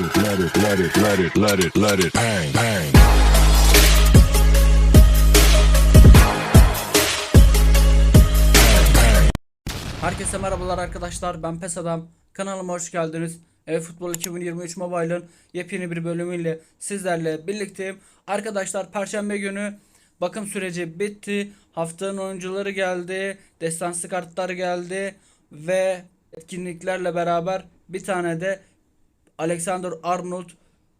it, let it, let it, let it, let it, let it bang, bang. Herkese merhabalar arkadaşlar ben Pes Adam kanalıma hoş geldiniz. E-Futbol 2023 Mobile'ın yepyeni bir bölümüyle sizlerle birlikteyim. Arkadaşlar perşembe günü bakım süreci bitti. Haftanın oyuncuları geldi. Destansı kartlar geldi ve etkinliklerle beraber bir tane de Alexander Arnold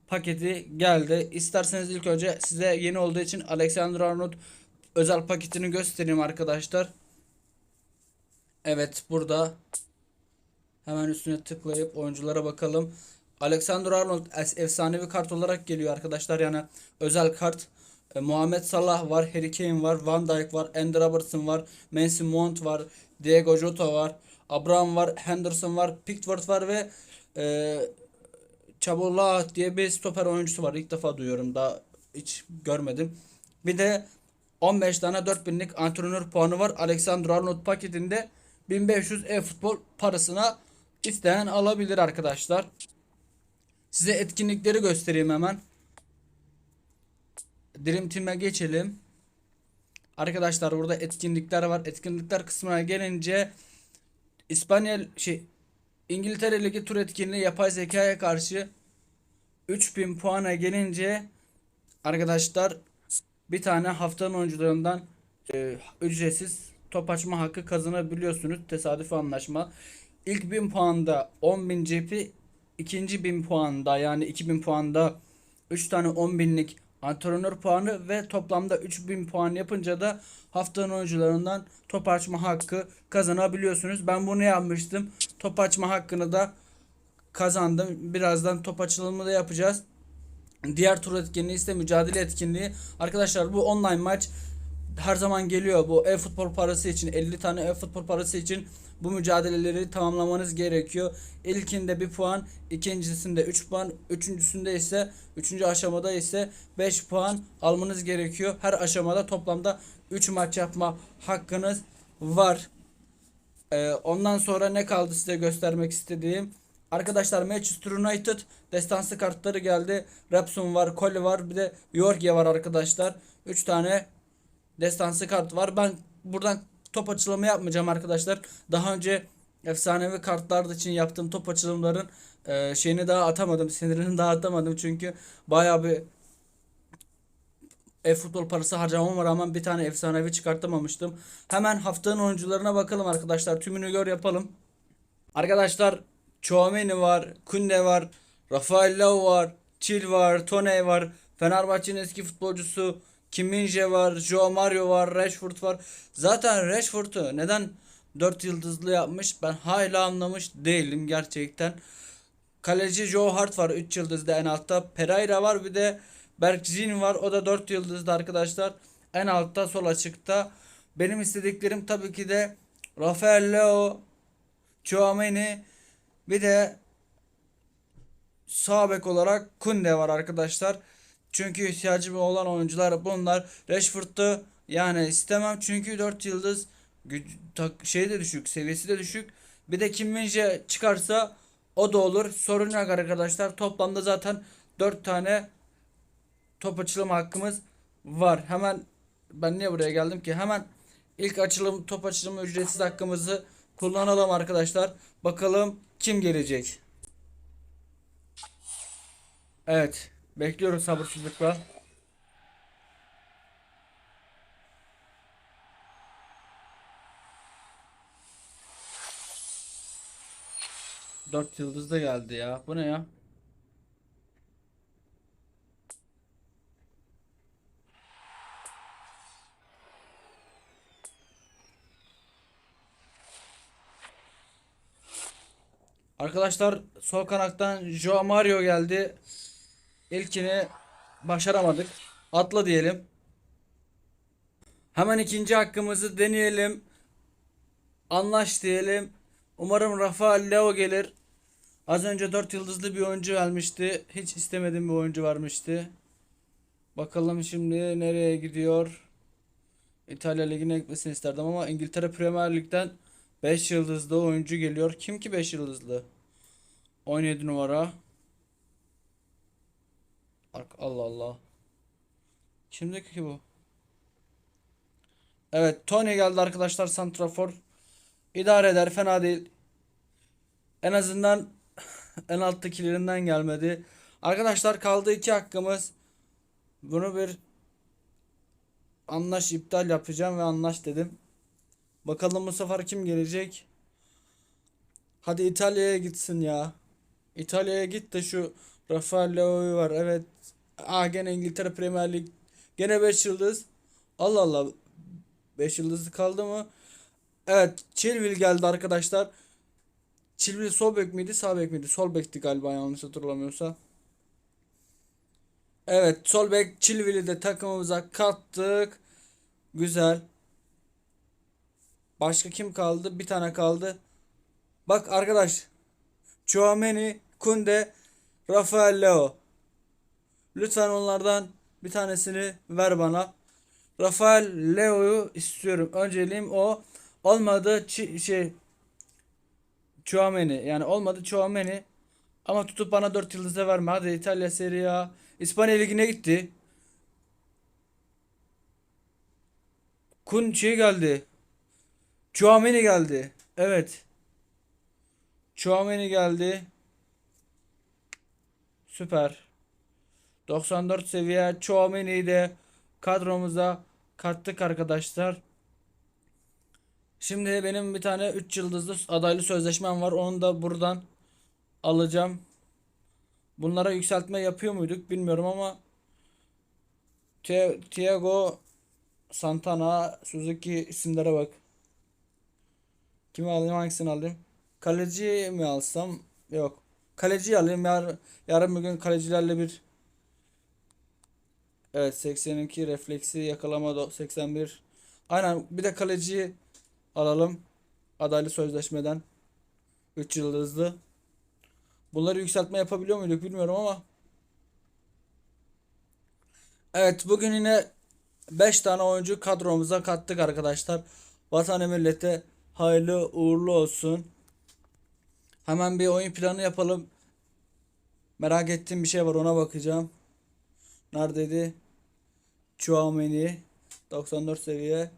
paketi geldi. İsterseniz ilk önce size yeni olduğu için Alexander Arnold özel paketini göstereyim arkadaşlar. Evet burada hemen üstüne tıklayıp oyunculara bakalım. Alexander Arnold efsanevi kart olarak geliyor arkadaşlar yani özel kart. E, Muhammed Salah var, Harry Kane var, Van Dijk var, Andy Robertson var, Mason Mount var, Diego Jota var, Abraham var, Henderson var, Pickford var ve e, Çabola diye bir stoper oyuncusu var. İlk defa duyuyorum daha hiç görmedim. Bir de 15 tane 4000'lik antrenör puanı var. Alexander Arnold paketinde 1500 e-futbol parasına isteyen alabilir arkadaşlar. Size etkinlikleri göstereyim hemen. Dream Team'e geçelim. Arkadaşlar burada etkinlikler var. Etkinlikler kısmına gelince İspanya şey İngiltere Ligi tur etkinliği yapay zekaya karşı 3000 puana gelince arkadaşlar bir tane haftanın oyuncularından e, ücretsiz top açma hakkı kazanabiliyorsunuz. Tesadüfi anlaşma. İlk 1000 puanda 10.000 cepi, ikinci 1000 puanda yani 2000 puanda 3 tane 10.000'lik antrenör puanı ve toplamda 3000 puan yapınca da haftanın oyuncularından top açma hakkı kazanabiliyorsunuz. Ben bunu yapmıştım. Top açma hakkını da kazandım. Birazdan top açılımı da yapacağız. Diğer tur etkinliği ise mücadele etkinliği. Arkadaşlar bu online maç her zaman geliyor. Bu e-futbol parası için 50 tane e-futbol parası için bu mücadeleleri tamamlamanız gerekiyor. İlkinde 1 puan, ikincisinde 3 puan, üçüncüsünde ise 3. aşamada ise 5 puan almanız gerekiyor. Her aşamada toplamda 3 maç yapma hakkınız var. Ee, ondan sonra ne kaldı size göstermek istediğim. Arkadaşlar Manchester United destansı kartları geldi. Rapson var, Koli var, bir de Yorge var arkadaşlar. 3 tane destansı kart var. Ben buradan top açılımı yapmayacağım arkadaşlar. Daha önce efsanevi kartlar için yaptığım top açılımların e, şeyini daha atamadım. Sinirini daha atamadım çünkü bayağı bir e-futbol parası harcamama rağmen bir tane efsanevi çıkartamamıştım. Hemen haftanın oyuncularına bakalım arkadaşlar. Tümünü gör yapalım. Arkadaşlar Chouameni var, Kunde var, Rafael Leao var, Çil var, Tone var, Fenerbahçe'nin eski futbolcusu Kim Min-jae var, Joe Mario var, Rashford var. Zaten Rashford'u neden 4 yıldızlı yapmış ben hala anlamış değilim gerçekten. Kaleci Joe Hart var 3 yıldızda en altta. Pereira var bir de Bergzin var o da 4 yıldızda arkadaşlar. En altta sol açıkta. Benim istediklerim tabii ki de Rafael Leo, Chouameni bir de sağ bek olarak Kunde var arkadaşlar. Çünkü ihtiyacım olan oyuncular bunlar. Rashford'u yani istemem çünkü 4 yıldız şey de düşük, seviyesi de düşük. Bir de Kim Min-jae çıkarsa o da olur. Sorun yok arkadaşlar. Toplamda zaten 4 tane top açılım hakkımız var. Hemen ben niye buraya geldim ki? Hemen ilk açılım top açılımı ücretsiz hakkımızı kullanalım arkadaşlar. Bakalım kim gelecek? Evet. Bekliyoruz sabırsızlıkla. Dört yıldız da geldi ya. Bu ne ya? Arkadaşlar sol kanattan Joao Mario geldi. İlkini başaramadık. Atla diyelim. Hemen ikinci hakkımızı deneyelim. Anlaş diyelim. Umarım Rafael Leo gelir. Az önce 4 yıldızlı bir oyuncu gelmişti. Hiç istemediğim bir oyuncu varmıştı. Bakalım şimdi nereye gidiyor. İtalya Ligi'ne gitmesini isterdim ama İngiltere Premier Lig'den 5 yıldızlı oyuncu geliyor. Kim ki 5 yıldızlı? 17 numara. Allah Allah. Kimdeki ki bu? Evet Tony geldi arkadaşlar Santrafor. İdare eder fena değil. En azından en alttakilerinden gelmedi. Arkadaşlar kaldı iki hakkımız. Bunu bir anlaş iptal yapacağım ve anlaş dedim. Bakalım bu sefer kim gelecek? Hadi İtalya'ya gitsin ya. İtalya'ya git de şu Rafael Leao'yu var. Evet. Aa gene İngiltere Premier Lig. Gene 5 yıldız. Allah Allah. 5 yıldızlı kaldı mı? Evet. Chilwell geldi arkadaşlar. Chilwell sol bek miydi sağ bek miydi? Sol bekti galiba yanlış hatırlamıyorsa. Evet sol bek Chilwell'i de takımımıza kattık. Güzel. Başka kim kaldı? Bir tane kaldı. Bak arkadaş. Chouameni, Kunde, Rafael Leo. Lütfen onlardan bir tanesini ver bana. Rafael Leo'yu istiyorum. Önceliğim o. Olmadı çi- şey Chouameni. Yani olmadı Chouameni. Ama tutup bana 4 yıldızı verme. Hadi İtalya Serie A. İspanya Ligi'ne gitti. Kun şey geldi. Chouameni geldi. Evet. Chouameni geldi. Süper. 94 seviye Chouameni'yi de kadromuza kattık arkadaşlar. Şimdi benim bir tane 3 yıldızlı adaylı sözleşmem var. Onu da buradan alacağım. Bunlara yükseltme yapıyor muyduk bilmiyorum ama Thi- Thiago Santana Suzuki isimlere bak. Kimi alayım hangisini alayım? Kaleci mi alsam? Yok. Kaleci alayım. Yar, yarın bir gün kalecilerle bir Evet 82 refleksi yakalama do- 81. Aynen bir de kaleci alalım. Adaylı sözleşmeden. 3 yıldızlı. Bunları yükseltme yapabiliyor muyduk bilmiyorum ama. Evet bugün yine 5 tane oyuncu kadromuza kattık arkadaşlar. Vatan millete hayırlı uğurlu olsun. Hemen bir oyun planı yapalım. Merak ettiğim bir şey var ona bakacağım. Neredeydi? Chouameni 94 seviye.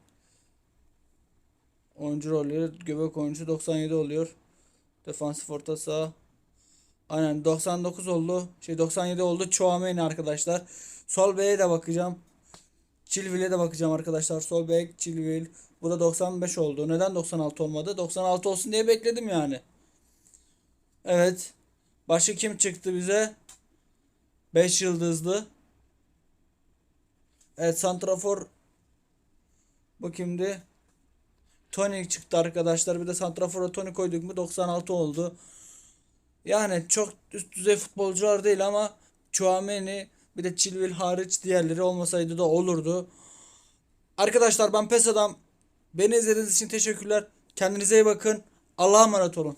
Oyuncu rolü göbek oyuncu 97 oluyor. Defansif orta saha. Aynen 99 oldu. Şey 97 oldu. Chouameni arkadaşlar. Sol beke de bakacağım. Chilwell'e de bakacağım arkadaşlar. Sol bek Chilwell. Bu da 95 oldu. Neden 96 olmadı? 96 olsun diye bekledim yani. Evet. Başka kim çıktı bize? 5 yıldızlı. Evet santrafor bu kimdi? Tony çıktı arkadaşlar. Bir de santrafora Tony koyduk mu 96 oldu. Yani çok üst düzey futbolcular değil ama Chouameni bir de Chilwell hariç diğerleri olmasaydı da olurdu. Arkadaşlar ben pes adam. Beni izlediğiniz için teşekkürler. Kendinize iyi bakın. Allah'a emanet olun.